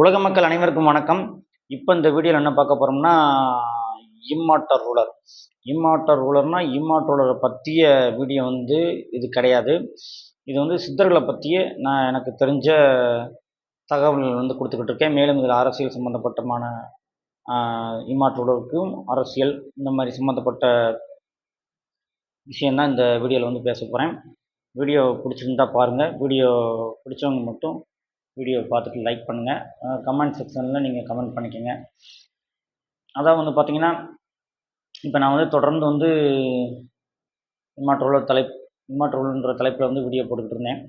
உலக மக்கள் அனைவருக்கும் வணக்கம். இப்போ இந்த வீடியோவில் என்ன பார்க்க போகிறோம்னா இம்மாட்டர் ரூலர் இம்மாட்டர் ரூலர்னால் இம்மாட்டர் ரூலரை பற்றிய வீடியோ வந்து இது கிடையாது. இது வந்து சித்தர்களை பற்றிய நான் எனக்கு தெரிஞ்ச தகவல்கள் வந்து கொடுத்துக்கிட்டு இருக்கேன். மேலும் இதில் அரசியல் சம்மந்தப்பட்டமான இம்மாட்டர் ரூலருக்கும் அரசியல் இந்த மாதிரி சம்மந்தப்பட்ட விஷயந்தான் இந்த வீடியோவில் வந்து பேச போகிறேன் வீடியோ பிடிச்சிருந்தா பாருங்கள் வீடியோ பிடிச்சவங்க மட்டும் வீடியோ பார்த்துட்டு லைக் பண்ணுங்கள் கமெண்ட் செக்ஷனில் நீங்கள் கமெண்ட் பண்ணிக்கோங்க. அதான் வந்து பார்த்தீங்கன்னா இப்போ நான் வந்து தொடர்ந்து வந்து இம்மாற்றோல தலைப் இம்மாற்றோல்ன்ற தலைப்பில் வந்து வீடியோ போட்டுக்கிட்டு இருந்தேன்.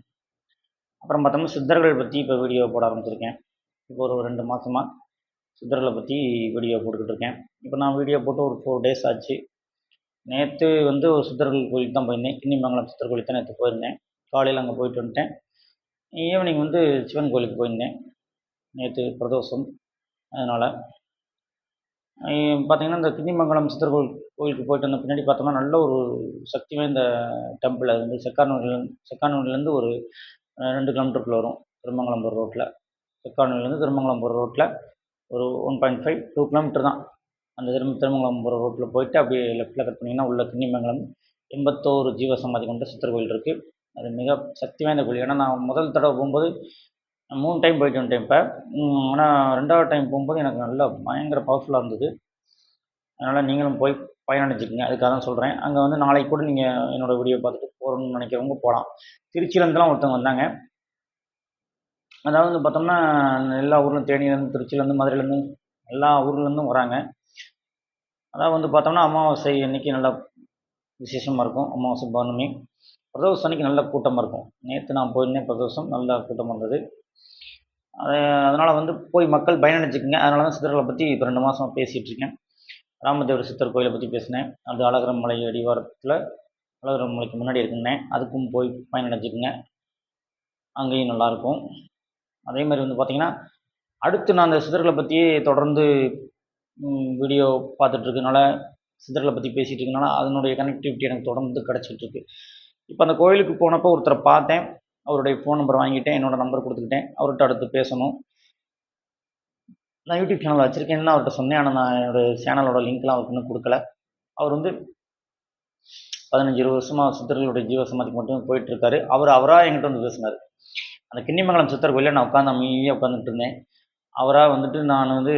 அப்புறம் பார்த்தோம்னா சித்தர்கள் பற்றி இப்போ வீடியோ போட ஆரம்பிச்சிருக்கேன். இப்போ ஒரு ரெண்டு மாதமாக சித்தர்களை பற்றி வீடியோ போட்டுக்கிட்டு இருக்கேன். இப்போ நான் வீடியோ போட்டு ஒரு ஃபோர் டேஸ் ஆச்சு. நேற்று வந்து ஒரு சித்தர்கள் கோயிலுக்கு தான் போயிருந்தேன். கிண்ணிமங்கலம் சித்தர் கோயிலுக்கு தான் நேற்று போயிருந்தேன். காலையில் அங்கே போயிட்டு வந்துட்டேன். ஈவினிங் வந்து சிவன் கோயிலுக்கு போயிருந்தேன். நேற்று பிரதோஷம். அதனால் பார்த்தீங்கன்னா இந்த கிண்ணிமங்கலம் சித்தர் கோயில் கோயிலுக்கு போயிட்டு வந்த பின்னாடி பார்த்தோம்னா நல்ல ஒரு சக்தி வாய்ந்த டெம்பிள் அது வந்து செக்கானூர்லேருந்து செக்கானூர்லேருந்து ஒரு ரெண்டு கிலோமீட்டருக்குள்ள வரும். திருமங்கலம் போகிற ரோட்டில் செக்கானூர்லேருந்து திருமங்கலம் போகிற ரோட்டில் ஒரு one point five to kilometre தான். அந்த திரும்ப திருமங்கலம் போகிற ரோட்டில் போயிட்டு அப்படியே லெஃப்ட்டில் கட் பண்ணிங்கன்னா உள்ள கிண்ணிமங்கலம் எண்பத்தோரு ஜீவசமாதி கொண்ட சித்தர் கோயில் இருக்குது அது மிக சக்தி வாய்ந்த கோயில் ஏன்னா நான் முதல் தடவை போகும்போது மூணு டைம் போயிட்டு வந்துட்டேன் இப்போ. ஆனால் ரெண்டாவது டைம் போகும்போது எனக்கு நல்லா பயங்கர பவர்ஃபுல்லாக இருந்தது. அதனால் நீங்களும் போய் பயனடைஞ்சிக்கங்க. அதுக்காக தான் சொல்கிறேன் அங்கே வந்து நாளைக்கு கூட நீங்கள் என்னோடய வீடியோ பார்த்துட்டு போகணும்னு நினைக்கிறவங்க போகலாம் திருச்சியிலேருந்துலாம் ஒருத்தவங்க வந்தாங்க. அதாவது வந்து பார்த்தோம்னா எல்லா ஊர்லேயும் தேனியிலேருந்து திருச்சியிலேருந்து மதுரையிலேருந்து எல்லா ஊர்லேருந்தும் வராங்க. அதாவது வந்து பார்த்தோம்னா அமாவாசை அன்றைக்கி நல்லா விசேஷமாக இருக்கும். அமாவாசை பௌர்ணமி. பிரதோஷம் அன்னைக்கு நல்ல கூட்டமாக இருக்கும். நேற்று நான் போயிருந்தேன் பிரதோஷம் நல்ல கூட்டமாக வந்தது அது அதனால் வந்து போய் மக்கள் பயனடைஞ்சிக்கங்க. அதனால தான் சித்தர்களை பற்றி இப்போ ரெண்டு மாதம் பேசிகிட்டு இருக்கேன். ராமதேவர் சித்தர் கோயிலை பற்றி பேசினேன். அது அழகரம் மலை அடிவாரத்தில் அழகரம் மலைக்கு முன்னாடி இருக்குங்கண்ணே. அதுக்கும் போய் பயனடைஞ்சிக்கங்க. அங்கேயும் நல்லாயிருக்கும். அதே மாதிரி வந்து பார்த்திங்கன்னா அடுத்து நான் அந்த சித்தர்களை பற்றியே தொடர்ந்து வீடியோ பார்த்துட்ருக்கனால சித்தர்களை பற்றி பேசிகிட்டு இருக்கனால அதனுடைய கனெக்டிவிட்டி எனக்கு தொடர்ந்து கிடச்சிட்ருக்கு இப்போ அந்த கோயிலுக்கு போனப்போ ஒருத்தரை பார்த்தேன். அவருடைய ஃபோன் நம்பர் வாங்கிட்டேன் என்னோடய நம்பர் கொடுத்துக்கிட்டேன். அவர்கிட்ட அடுத்து பேசணும். நான் யூடியூப் சேனல் வச்சுருக்கேன்னு அவர்கிட்ட சொன்னேன்? ஆனால் நான் என்னோடய சேனலோட லிங்க்லாம் அவருக்கு இன்னும் கொடுக்கல. அவர் வந்து பதினஞ்சு இருபது வருஷமாக சித்தர்களுடைய ஜீவ சமாதிக்கு மட்டும் போயிட்டுருக்காரு. அவர் அவராக என்கிட்ட வந்து பேசினார். அந்த கிண்ணிமங்கலம் சித்தர் கோயிலில் நான் உட்காந்து அமைதியாக உட்காந்துட்டு இருந்தேன். அவராக வந்துட்டு நான் வந்து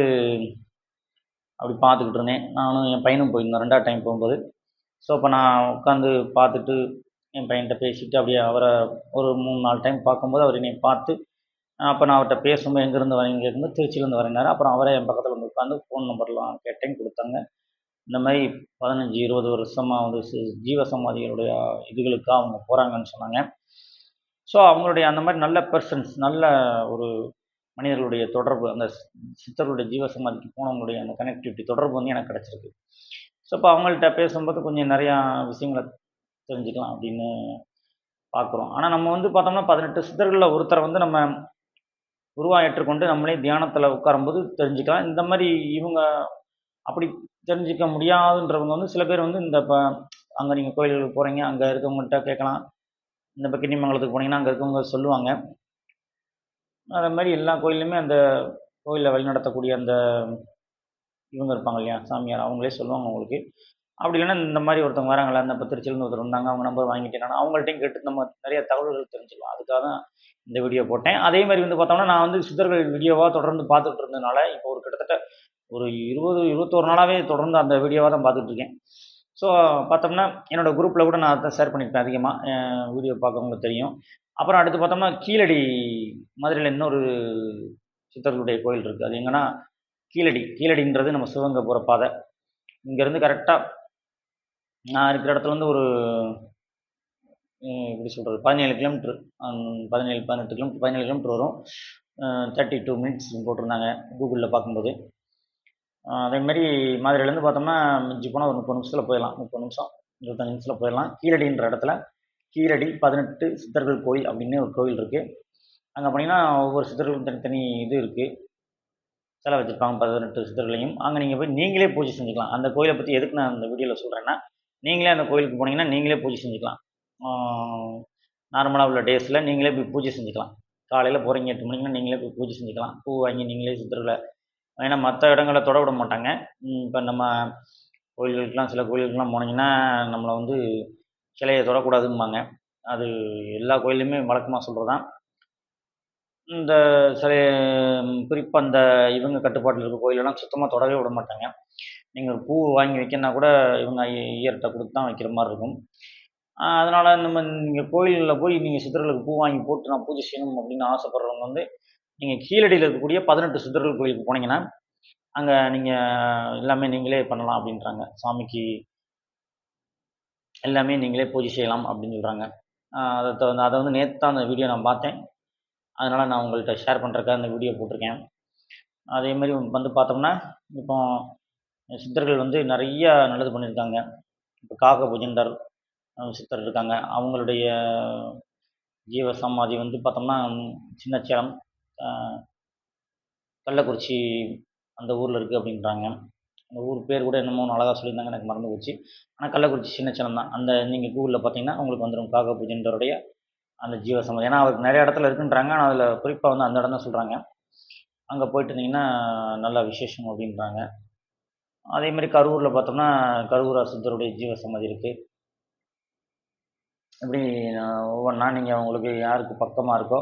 அப்படி பார்த்துக்கிட்டு இருந்தேன். நானும் என் பையனும் போயிருந்தோம். ரெண்டாவது டைம் போகும்போது. ஸோ அப்போ நான் உட்காந்து பார்த்துட்டு என் பையன்கிட்ட பேசிவிட்டு அப்படியே அவரை ஒரு மூணு நாலு டைம் பார்க்கும்போது அவர் என்னை பார்த்து அப்போ நான் அவர்கிட்ட பேசும்போது எங்கேருந்து வரீங்க கேட்கும்போது திருச்சியிலேருந்து வரேனாரு அப்புறம் அவரே என் பக்கத்தில் வந்து உட்காந்து ஃபோன் நம்பர்லாம் கேட்டேன் கொடுத்தாங்க. இந்த மாதிரி பதினஞ்சு இருபது வருஷமாக வந்து ஜீவசமாதிகளுடைய இதுகளுக்காக அவங்க போகிறாங்கன்னு சொன்னாங்க. ஸோ அவங்களுடைய அந்த மாதிரி நல்ல பர்சன்ஸ் நல்ல ஒரு மனிதர்களுடைய தொடர்பு அந்த சித்தர்களுடைய ஜீவசமாதிக்கு போனவங்களுடைய அந்த கனெக்டிவிட்டி தொடர்பு வந்து எனக்கு கிடச்சிருக்கு. ஸோ இப்போ அவங்கள்ட்ட பேசும்போது கொஞ்சம் நிறையா விஷயங்களை தெரிஞ்சுக்கலாம் அப்படின்னு பார்க்குறோம். ஆனால் நம்ம வந்து பார்த்தோம்னா பதினெட்டு சித்தர்களில் ஒருத்தரை வந்து நம்ம உருவாக ஏற்றுக்கொண்டு நம்மளே தியானத்தில் உட்காரும்போது தெரிஞ்சுக்கலாம். இந்த மாதிரி இவங்க அப்படி தெரிஞ்சிக்க முடியாதுன்றவங்க வந்து சில பேர் வந்து இந்த இப்போ அங்கே நீங்கள் கோயில்களுக்கு போகிறீங்க அங்கே இருக்கவங்கள்ட்ட கேட்கலாம். இந்த இப்போ கிண்ணிமங்கலத்துக்கு போனீங்கன்னா அங்கே இருக்கவங்க சொல்லுவாங்க. அதே மாதிரி எல்லா கோயில்லையுமே அந்த கோயிலில் வழிநடத்தக்கூடிய அந்த இவங்க இருப்பாங்க இல்லையா சாமியார் அவங்களே சொல்லுவாங்க உங்களுக்கு. அப்படி இல்லைன்னா இந்த மாதிரி ஒருத்தவங்க வராங்களா அந்த இப்போ திருச்சியிலேருந்து ஒருத்தர் வந்தாங்க அவங்க நம்பர் வாங்கிட்டேன் அவங்கள்ட்டையும் கேட்டு நம்ம நிறைய தகவல்கள் தெரிஞ்சுக்கலாம். அதுக்காக தான் இந்த வீடியோ போட்டேன். அதே மாதிரி வந்து பார்த்தோம்னா நான் வந்து சித்தர்கள் வீடியோவாக தொடர்ந்து பார்த்துட்டு இருந்ததுனால இப்போ ஒரு கிட்டத்தட்ட ஒரு இருபது இருபத்தோரு நாளாகவே தொடர்ந்து அந்த வீடியோவாக தான் பார்த்துட்டு இருக்கேன். ஸோ பார்த்தோம்னா என்னோடய குரூப்பில் கூட நான் அதை ஷேர் பண்ணியிருப்பேன் அதிகமாக வீடியோ பார்க்கவங்களுக்கு தெரியும். அப்புறம் அடுத்து பார்த்தோம்னா கீழடி மதுரையில் இன்னொரு சித்தர்களுடைய கோயில் இருக்குது அது எங்கன்னா கீழடி. கீழடின்றது நம்ம சிவகங்கை போகிற பாதை. இங்கேருந்து கரெக்டாக நான் இருக்கிற இடத்துல வந்து ஒரு எப்படி சொல்கிறது பதினேழு கிலோமீட்ரு பதினேழு பதினெட்டு கிலோமீட்டர் பதினேழு கிலோமீட்டர் வரும். தேர்ட்டி டூ மினிட்ஸ் போட்டிருந்தாங்க கூகுளில் பார்க்கும்போது. அதேமாரி மதுரையிலேருந்து பார்த்தோம்னா மிஞ்சி போனால் ஒரு முப்பது நிமிஷத்தில் போயிடலாம். முப்பது நிமிஷம் இருபத்தஞ்சு நிமிஷத்தில் போயிடலாம். கீழடின்ற இடத்துல கீழடி பதினெட்டு சித்தர்கள் கோயில் அப்படின்னு ஒரு கோயில் இருக்குது அங்கே போனீங்கன்னா ஒவ்வொரு சித்தர்களுக்கும் தனித்தனி இது இருக்குது சிலை வச்சுருப்பாங்க பதினெட்டு சித்தர்களையும். அங்கே நீங்கள் போய் நீங்களே பூஜை செஞ்சுக்கலாம். அந்த கோயிலை பற்றி எதுக்கு நான் அந்த வீடியோவில் சொல்கிறேன்னா நீங்களே அந்த கோயிலுக்கு போனீங்கன்னா நீங்களே பூஜை செஞ்சுக்கலாம். நார்மலாக உள்ள டேஸில் நீங்களே போய் பூஜை செஞ்சுக்கலாம். காலையில் போகிறீங்க எட்டு மணிக்குன்னா நீங்களே போய் பூஜை செஞ்சுக்கலாம். பூ வாங்கி நீங்களே சித்தர்களை ஏன்னா மற்ற இடங்களை தொட விட மாட்டாங்க. இப்போ நம்ம கோயில்களுக்கெலாம் சில கோயில்களுக்கெலாம் போனீங்கன்னா நம்மளை வந்து சிலையை தொடக்கூடாதும்பாங்க. அது எல்லா கோயில்லையுமே வழக்கமாக சொல்கிறது தான் இந்த சிலை குறிப்பாக அந்த இவங்க கட்டுப்பாட்டில் இருக்க கோயிலெல்லாம் சுத்தமாக தொடவே விட மாட்டாங்க. நீங்கள் பூ வாங்கி வைக்கணுன்னா கூட இவங்க ஐயர்கிட்ட கொடுத்து தான் வைக்கிற மாதிரி இருக்கும். அதனால் நம்ம நீங்கள் கோயிலில் போய் நீங்கள் சித்தர்களுக்கு பூ வாங்கி போட்டு நான் பூஜை செய்யணும் அப்படின்னு ஆசைப்படுறவங்க வந்து நீங்கள் கீழடியில் இருக்கக்கூடிய பதினெட்டு சித்தர்கள் கோயிலுக்கு போனீங்கன்னா அங்கே நீங்கள் எல்லாமே நீங்களே பண்ணலாம் அப்படின்றாங்க. சாமிக்கு எல்லாமே நீங்களே பூஜை செய்யலாம் அப்படின்னு சொல்கிறாங்க அதை தவிர அதை வந்து நேற்று தான் அந்த வீடியோ நான் பார்த்தேன். அதனால் நான் உங்கள்கிட்ட ஷேர் பண்ணுறக்காக அந்த வீடியோ போட்டிருக்கேன். அதே மாதிரி வந்து பார்த்தோம்னா இப்போ சித்தர்கள் வந்து நிறைய நல்லது பண்ணியிருக்காங்க. இப்போ காக புஜண்டர் சித்தர் இருக்காங்க. அவங்களுடைய ஜீவ சமாதி வந்து பார்த்தோம்னா சின்னச்சேலம் கள்ளக்குறிச்சி அந்த ஊரில் இருக்குது அப்படின்றாங்க. அந்த ஊர் பேர் கூட என்னமோ அழகாக சொல்லியிருந்தாங்க எனக்கு மறந்து போச்சு. ஆனால் கள்ளக்குறிச்சி சின்னச்சேலம் தான். அந்த நீங்கள் கூகுளில் பார்த்தீங்கன்னா உங்களுக்கு வந்துடும் காக புஜண்டருடைய அந்த ஜீவ சமாதி ஏன்னா அவருக்கு நிறைய இடத்துல இருக்குன்றாங்க. ஆனால் அதில் குறிப்பாக வந்து அந்த இடம் தான் சொல்கிறாங்க அங்கே போயிட்டு இருந்தீங்கன்னா நல்லா விசேஷம் அப்படின்றாங்க. அதே மாதிரி கரூரில் பார்த்தோம்னா கரூரா சித்தருடைய ஜீவ சமாதி இருக்குது இப்படி ஒவ்வொன்றா நீங்கள் உங்களுக்கு யாருக்கு பக்கமாக இருக்கோ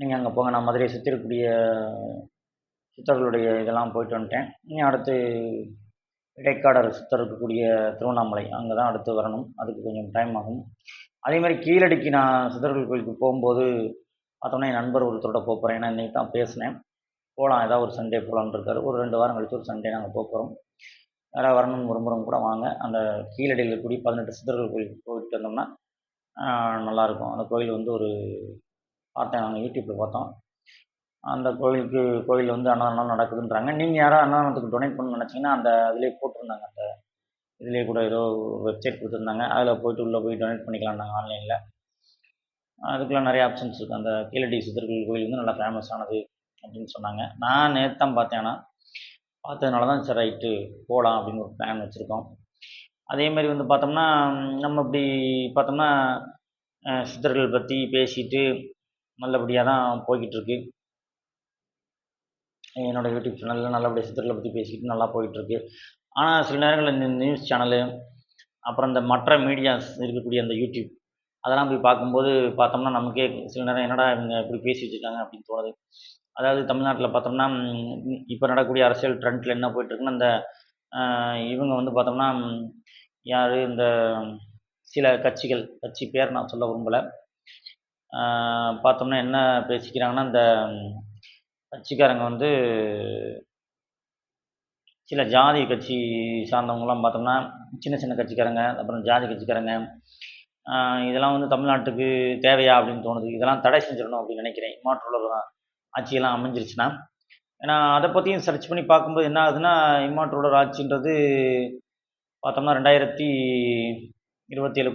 நீங்கள் அங்கே போங்க. நான் மதுரையை சுற்றி இருக்கக்கூடிய சித்தர்களுடைய இதெல்லாம் போயிட்டு வந்துட்டேன். நீ அடுத்து இடைக்காடர் சுத்தம் இருக்கக்கூடிய திருவண்ணாமலை. அங்கே தான் அடுத்து வரணும். அதுக்கு கொஞ்சம் டைம் ஆகும். அதே மாதிரி கீழடிக்கு நான் சித்தர்கள் கோயிலுக்கு போகும்போது பார்த்தோன்னா என் நண்பர் ஒருத்தரோட போகிறேன் ஏன்னா இன்றைக்கி தான் பேசினேன். போகலாம் ஏதாவது ஒரு சண்டே போகலான்னு இருக்காரு. ஒரு ரெண்டு வாரம் கழிச்சு ஒரு சண்டே நாங்கள் போகிறோம் யாராவது வரணும்னு விரும்புகிறவங்க கூட வாங்க. அந்த கீழடியில் இருக்கக்கூடிய பதினெட்டு சித்தர்கள் கோயிலுக்கு போயிட்டு வந்தோம்னா நல்லாயிருக்கும் அந்த கோயில் வந்து ஒரு பார்த்தேன் நாங்கள் யூடியூப்பில் பார்த்தோம். அந்த கோயிலுக்கு கோயில் வந்து அன்னதானம் நடக்குதுன்றாங்க. நீங்கள் யாராவது அன்னதானத்துக்கு டொனேட் பண்ணணும்னு நினச்சிங்கன்னா அந்த அதிலே போட்டிருந்தாங்க. அந்த இதுலேயே கூட ஏதோ வெப்சைட் கொடுத்துருந்தாங்க. அதில் போய்ட்டு உள்ளே போய் டொனேட் பண்ணிக்கலாம் நாங்கள் ஆன்லைனில் அதுக்கெலாம் நிறைய ஆப்ஷன்ஸ் இருக்குது அந்த கீழடி சித்தர்கள் கோயில் வந்து நல்லா ஃபேமஸானது அப்படின்னு சொன்னாங்க. நான் நேற்று தான் பார்த்தேன் பார்த்ததுனால தான் சரி ரைட்டு போகலாம் அப்படின்னு ஒரு பிளான் வச்சுருக்கோம். அதே மாதிரி வந்து பார்த்தோம்னா நம்ம இப்படி பார்த்தோம்னா சித்தர்கள் பற்றி பேசிட்டு நல்லபடியாக தான் போய்கிட்டுருக்கு என்னோடய யூடியூப் சேனலில் நல்லபடியாக சித்திரத்தில் பற்றி பேசிக்கிட்டு நல்லா போயிட்டுருக்கு. ஆனால் சில நேரங்களில் இந்த நியூஸ் சேனலு அப்புறம் இந்த மற்ற மீடியாஸ் இருக்கக்கூடிய அந்த யூடியூப் அதெல்லாம் போய் பார்க்கும்போது பார்த்தோம்னா நமக்கே சில நேரம் என்னடா இவங்க இப்படி பேசி வச்சுருக்காங்க அப்படின்னு தோணுது. அதாவது தமிழ்நாட்டில் பார்த்தோம்னா இப்போ நடக்கக்கூடிய அரசியல் ட்ரெண்டில் என்ன போயிட்டுருக்குன்னா இந்த இவங்க வந்து பார்த்தோம்னா யார் இந்த சில கட்சிகள் கட்சி பேர் நான் சொல்ல விரும்பலை. பார்த்தோம்னா என்ன பேசிக்கிறாங்கன்னா இந்த கட்சிக்காரங்க வந்து சில ஜாதி கட்சி சார்ந்தவங்களாம் பார்த்தோம்னா சின்ன சின்ன கட்சிக்காரங்க அப்புறம் ஜாதி கட்சிக்காரங்க இதெல்லாம் வந்து தமிழ்நாட்டுக்கு தேவையா அப்படின்னு தோணுது. இதெல்லாம் தடை செஞ்சிடணும் அப்படின்னு நினைக்கிறேன். இம்மாற்றோட ஆட்சியெல்லாம் அமைஞ்சிருச்சுன்னா. ஏன்னா அதை பற்றியும் சர்ச் பண்ணி பார்க்கும்போது என்ன ஆகுதுன்னா இம்மாற்றோட ஆட்சின்றது பார்த்தோம்னா ரெண்டாயிரத்தி இருபத்தி ஏழு